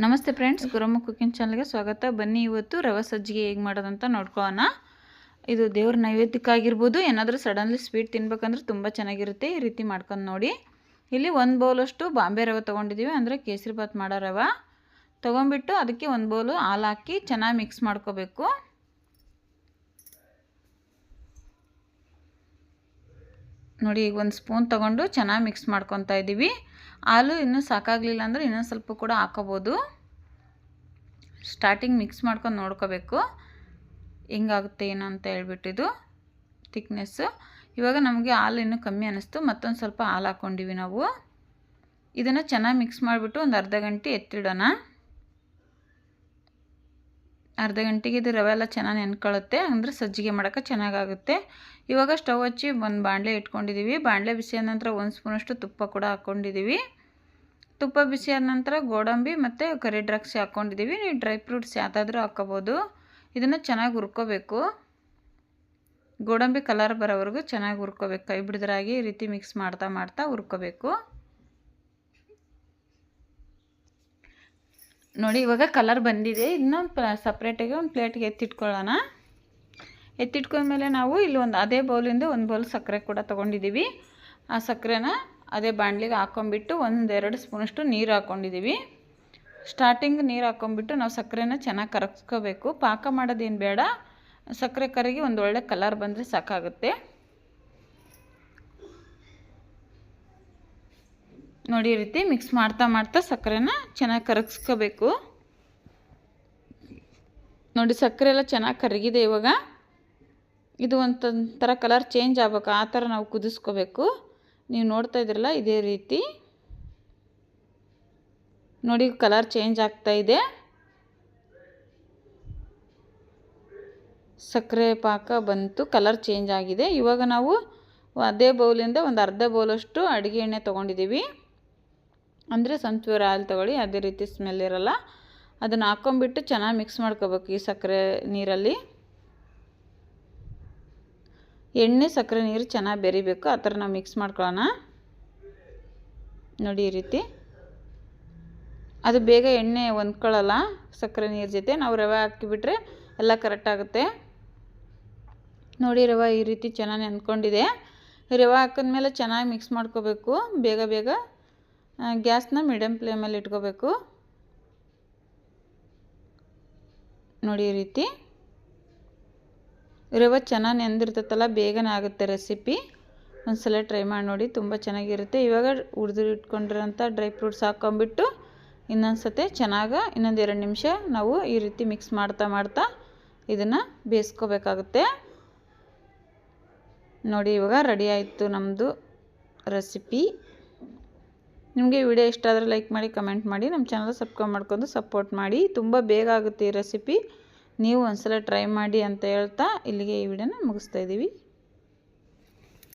ನಮಸ್ತೆ friends, ಗುರಮ್ಮ cooking ಚಾನಲ್ಗೆ ಸ್ವಾಗತ. ಬನ್ನಿ, ಇವತ್ತು ರವೆ ಸಜ್ಜಿಗೆ ಹೇಗೆ ಮಾಡೋದಂತ ನೋಡ್ಕೊಳ್ಳೋಣ. ಇದು ದೇವ್ರ ನೈವೇದ್ಯಕ್ಕಾಗಿರ್ಬೋದು ಏನಾದರೂ ಸಡನ್ಲಿ ಸ್ವೀಟ್ ತಿನ್ಬೇಕಂದ್ರೆ ತುಂಬ ಚೆನ್ನಾಗಿರುತ್ತೆ. ಈ ರೀತಿ ಮಾಡ್ಕೊಂಡು ನೋಡಿ. ಇಲ್ಲಿ ಒಂದು ಬೌಲಷ್ಟು ಬಾಂಬೆ ರವೆ ತೊಗೊಂಡಿದ್ದೀವಿ ಅಂದರೆ ಕೇಸರಿ ಭಾತ್ ಮಾಡೋ ರವೆ. ತೊಗೊಂಬಿಟ್ಟು ಅದಕ್ಕೆ ಒಂದು ಬೌಲು ಹಾಲು ಹಾಕಿ ಚೆನ್ನಾಗಿ ಮಿಕ್ಸ್ ಮಾಡ್ಕೋಬೇಕು. ನೋಡಿ, ಈಗ ಒಂದು ಸ್ಪೂನ್ ತೊಗೊಂಡು ಚೆನ್ನಾಗಿ ಮಿಕ್ಸ್ ಮಾಡ್ಕೊತಾ ಇದ್ದೀವಿ. ಹಾಲು ಇನ್ನೂ ಸಾಕಾಗಲಿಲ್ಲ ಅಂದರೆ ಇನ್ನೊಂದು ಸ್ವಲ್ಪ ಕೂಡ ಹಾಕೋಬೋದು. ಸ್ಟಾರ್ಟಿಂಗ್ ಮಿಕ್ಸ್ ಮಾಡ್ಕೊಂಡು ನೋಡ್ಕೋಬೇಕು. ಹೆಂಗಾಗುತ್ತೆ, ಏನು ಅಂತ ಹೇಳ್ಬಿಟ್ಟಿದ್ದು ತಿಕ್ನೆಸ್ಸು ಇವಾಗ ನಮಗೆ ಹಾಲು ಇನ್ನೂ ಕಮ್ಮಿ ಅನ್ನಿಸ್ತು ಮತ್ತೊಂದು ಸ್ವಲ್ಪ ಹಾಲು ಹಾಕ್ಕೊಂಡಿವಿ ನಾವು. ಇದನ್ನು ಚೆನ್ನಾಗಿ ಮಿಕ್ಸ್ ಮಾಡಿಬಿಟ್ಟು ಒಂದು ಅರ್ಧ ಗಂಟೆ ಎತ್ತಿಡೋಣ. ಅರ್ಧ ಗಂಟೆಗೆ ಇದು ರವೆ ಎಲ್ಲ ಚೆನ್ನಾಗಿ ನೆನ್ಕೊಳ್ಳುತ್ತೆ ಅಂದರೆ ಸಜ್ಜಿಗೆ ಮಾಡೋಕೆ ಚೆನ್ನಾಗಾಗುತ್ತೆ. ಇವಾಗ ಸ್ಟವ್ ಹಚ್ಚಿ ಒಂದು ಬಾಣಲೆ ಇಟ್ಕೊಂಡಿದ್ದೀವಿ ಬಾಣಲೆ ಬಿಸಿ ಆದ ನಂತರ ಒಂದು ಸ್ಪೂನಷ್ಟು ತುಪ್ಪ ಕೂಡ ಹಾಕ್ಕೊಂಡಿದ್ದೀವಿ ತುಪ್ಪ ಬಿಸಿಯಾದ ನಂತರ ಗೋಡಂಬಿ ಮತ್ತು ಕರಿ ದ್ರಾಕ್ಷಿ ಹಾಕ್ಕೊಂಡಿದ್ದೀವಿ ನೀವು ಡ್ರೈ ಫ್ರೂಟ್ಸ್ ಯಾವುದಾದ್ರೂ ಹಾಕ್ಕೋಬೋದು ಇದನ್ನು ಚೆನ್ನಾಗಿ ಹುರ್ಕೋಬೇಕು. ಗೋಡಂಬಿ ಕಲರ್ ಬರೋವರೆಗೂ ಚೆನ್ನಾಗಿ ಹುರ್ಕೋಬೇಕು. ಕೈ ಬಿಡಿದ್ರಾಗಿ ಈ ರೀತಿ ಮಿಕ್ಸ್ ಮಾಡ್ತಾ ಮಾಡ್ತಾ ಹುರ್ಕೋಬೇಕು. ನೋಡಿ, ಇವಾಗ ಕಲರ್ ಬಂದಿದೆ. ಇನ್ನೊಂದು ಪ ಸಪ್ರೇಟಾಗಿ ಒಂದು ಪ್ಲೇಟ್ಗೆ ಎತ್ತಿಟ್ಕೊಳ್ಳೋಣ. ಎತ್ತಿಟ್ಕೊಂಡ್ಮೇಲೆ ನಾವು ಇಲ್ಲಿ ಒಂದು, ಅದೇ ಬೌಲಿಂದ ಒಂದು ಬೌಲ್ ಸಕ್ಕರೆ ಕೂಡ ತೊಗೊಂಡಿದ್ದೀವಿ ಆ ಸಕ್ಕರೆನ ಅದೇ ಬಾಣಲಿಗೆ ಹಾಕೊಂಬಿಟ್ಟು ಒಂದೆರಡು ಸ್ಪೂನಷ್ಟು ನೀರು ಹಾಕ್ಕೊಂಡಿದ್ದೀವಿ ಸ್ಟಾರ್ಟಿಂಗ್ ನೀರು ಹಾಕ್ಕೊಂಬಿಟ್ಟು ನಾವು ಸಕ್ಕರೆನ ಚೆನ್ನಾಗಿ ಕರಗಿಸ್ಕೋಬೇಕು ಪಾಕ ಮಾಡೋದೇನು ಬೇಡ. ಸಕ್ಕರೆ ಕರಗಿ ಒಂದು ಒಳ್ಳೆ ಕಲರ್ ಬಂದರೆ ಸಾಕಾಗುತ್ತೆ. ನೋಡಿ ಈ ರೀತಿ ಮಿಕ್ಸ್ ಮಾಡ್ತಾ ಮಾಡ್ತಾ ಸಕ್ಕರೆನ ಚೆನ್ನಾಗಿ ಕರಗಿಸ್ಕೋಬೇಕು. ನೋಡಿ ಸಕ್ಕರೆ ಎಲ್ಲ ಚೆನ್ನಾಗಿ ಕರಗಿದೆ ಇವಾಗ. ಇದು ಒಂಥರ ಕಲರ್ ಚೇಂಜ್ ಆಗ್ಬೇಕು. ಆ ಥರ ನಾವು ಕುದಿಸ್ಕೋಬೇಕು. ನೀವು ನೋಡ್ತಾ ಇದ್ರಲ್ಲ ಇದೇ ರೀತಿ. ನೋಡಿ ಕಲರ್ ಚೇಂಜ್ ಆಗ್ತಾ ಇದೆ. ಸಕ್ಕರೆ ಪಾಕ ಬಂತು ಕಲರ್ ಚೇಂಜ್ ಆಗಿದೆ. ಇವಾಗ ನಾವು ಅದೇ ಬೌಲಿಂದ ಒಂದು ಅರ್ಧ ಬೌಲಷ್ಟು ಅಡುಗೆ ಎಣ್ಣೆ ತೊಗೊಂಡಿದ್ದೀವಿ. ಅಂದರೆ ಸನ್ಫ್ಲವರ್ ಆಯಿಲ್ ತೊಗೊಳ್ಳಿ, ಅದೇ ರೀತಿ ಸ್ಮೆಲ್ ಇರೋಲ್ಲ. ಅದನ್ನು ಹಾಕ್ಕೊಂಬಿಟ್ಟು ಚೆನ್ನಾಗಿ ಮಿಕ್ಸ್ ಮಾಡ್ಕೋಬೇಕು ಈ ಸಕ್ಕರೆ ನೀರಲ್ಲಿ. ಎಣ್ಣೆ, ಸಕ್ಕರೆ ನೀರು ಚೆನ್ನಾಗಿ ಬೆರಿಬೇಕು. ಆ ಥರ ನಾವು ಮಿಕ್ಸ್ ಮಾಡ್ಕೊಳ್ಳೋಣ ನೋಡಿ ಈ ರೀತಿ. ಅದು ಬೇಗ ಎಣ್ಣೆ ಹೊಂದ್ಕೊಳ್ಳಲ್ಲ ಸಕ್ಕರೆ ನೀರು ಜೊತೆ. ನಾವು ರವೆ ಹಾಕಿಬಿಟ್ರೆ ಎಲ್ಲ ಕರೆಕ್ಟಾಗುತ್ತೆ ನೋಡಿ ರವೆ ಈ ರೀತಿ ಚೆನ್ನಾಗಿ ನೆಂದ್ಕೊಂಡಿದೆ ರವೆ ಹಾಕಿದ್ಮೇಲೆ ಚೆನ್ನಾಗಿ ಮಿಕ್ಸ್ ಮಾಡ್ಕೋಬೇಕು. ಬೇಗ ಬೇಗ ಗ್ಯಾಸ್ನ ಮೀಡಿಯಮ್ ಫ್ಲೇಮಲ್ಲಿ ಇಟ್ಕೋಬೇಕು. ನೋಡಿ ಈ ರೀತಿ. ರವೆ ಚೆನ್ನಾಗಿ ನೆಂದಿರ್ತೈತಲ್ಲ ಬೇಗನೆ ಆಗುತ್ತೆ ರೆಸಿಪಿ. ಒಂದ್ಸಲ ಟ್ರೈ ಮಾಡಿ ನೋಡಿ, ತುಂಬ ಚೆನ್ನಾಗಿರುತ್ತೆ. ಇವಾಗ ಹುರಿದು ಇಟ್ಕೊಂಡಿರೋಂಥ ಡ್ರೈ ಫ್ರೂಟ್ಸ್ ಹಾಕ್ಕೊಂಬಿಟ್ಟು ಇನ್ನೊಂದು ಸತಿ ಚೆನ್ನಾಗಿ ಇನ್ನೊಂದು ಎರಡು ನಿಮಿಷ ನಾವು ಈ ರೀತಿ ಮಿಕ್ಸ್ ಮಾಡ್ತಾ ಮಾಡ್ತಾ ಇದನ್ನು ಬೇಯಿಸ್ಕೋಬೇಕಾಗುತ್ತೆ. ನೋಡಿ ಇವಾಗ ರೆಡಿ ಆಯಿತು ನಮ್ಮದು ರೆಸಿಪಿ. ನಿಮಗೆ ವಿಡಿಯೋ ಇಷ್ಟ ಆದರೆ ಲೈಕ್ ಮಾಡಿ, ಕಮೆಂಟ್ ಮಾಡಿ, ನಮ್ಮ ಚಾನಲ್ ಸಬ್ಸ್ಕ್ರೈಬ್ ಮಾಡ್ಕೊಂಡು ಸಪೋರ್ಟ್ ಮಾಡಿ. ತುಂಬ ಬೇಗ ಆಗುತ್ತೆ ಈ ರೆಸಿಪಿ ನೀವು ಒಂದ್ಸಲ ಟ್ರೈ ಮಾಡಿ ಅಂತ ಹೇಳ್ತಾ ಇಲ್ಲಿಗೆ ಈ ವಿಡಿಯೋನ ಮುಗಿಸ್ತಾ ಇದ್ದೀವಿ.